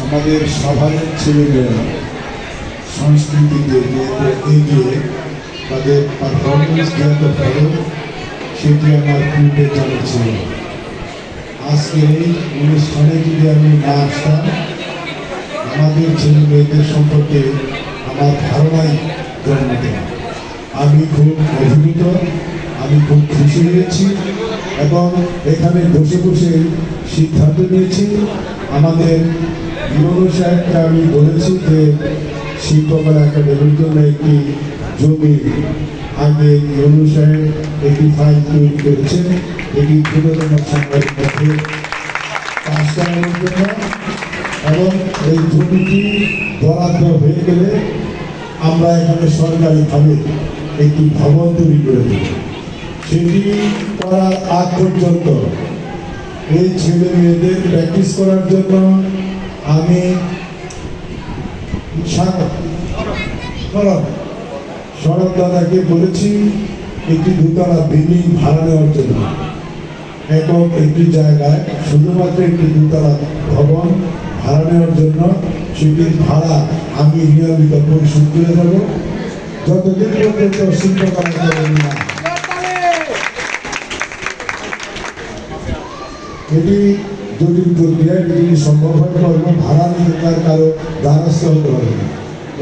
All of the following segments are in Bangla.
আমাদের সাধারণ ছেলেমেয়েরা সংস্কৃতিতে এগিয়ে তাদের পারফরমেন্স দেওয়াতে পারে সেটি আমার পূর্বে জানা ছিল আজকে এই অনুষ্ঠানে যদি আমি না আসতাম, আমাদের ছেলে মেয়েদের সম্পর্কে আমার ধারণাই জন্মাতে। আমি খুব অভিভূত আমি খুব খুশি হয়েছি এবং এখানে বসে বসে সিদ্ধান্ত নিয়েছি। আমাদের ইউনো সাহেবকে আমি বলেছি যে শিল্পকলা একাডেমির জন্য একটি জমি আগে ইউনো সাহেব একটি ফাইল তৈরি করেছেন। এটি দ্রুততম সময়ের মধ্যে এবং এই জমিটি বরাদ্দ হয়ে গেলে আমরা এখানে সরকারিভাবে একটি ভবন তৈরি করে দেব। সেটি করার আগ পর্যন্ত। এই ছেলে মেয়েদের প্র্যাকটিস করার জন্য আমি শরৎ দাদাকে বলেছি, একটি দুতলা বিল্ডিং ভাড়া নেওয়ার জন্য। একক একটি জায়গায়, শুধুমাত্র একটি দুতলা ভবন ভাড়া নেওয়ার জন্য সেটির ভাড়া আমি নিয়মিত পরিশোধ করে দেবো। যতদিন পর্যন্ত শিল্পকলা এটি জটিল প্রক্রিয়া এটি যদি সম্ভব হয় করব ভাড়া নিতে তার কারও দ্বারস্থ হতে হবে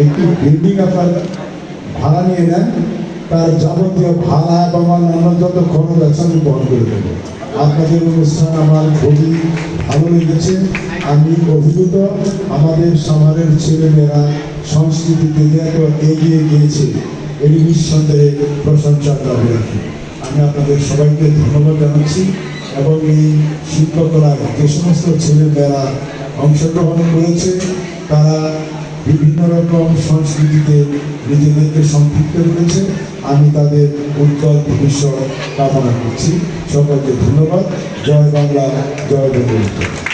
একটি বিল্ডিং আপনার ভাড়া নিয়ে নেন, তার যাবতীয় ভাড়া এবং অন্যান্য যত খরচ আছে, আমি বহন করে দেবো। আপনাদের অনুষ্ঠান আমার খুবই ভালো লেগেছে। আমি অভিভূত, আমাদের সমাজের ছেলেমেয়েরা সংস্কৃতিতে এত এগিয়ে গিয়েছে এটি নিঃসন্দেহে প্রশংসার দাবি আমি আপনাদের সবাইকে ধন্যবাদ জানাচ্ছি। এবং এই শিল্পকলার যে সমস্ত ছেলেমেয়েরা অংশগ্রহণ করেছে, তারা বিভিন্ন রকম সংস্কৃতিতে নিজেদেরকে সম্পৃক্ত করেছে আমি তাদের উজ্জ্বল ভবিষ্যৎ কামনা করছি। সকলকে ধন্যবাদ। জয় বাংলা, জয় বঙ্গবন্ধু।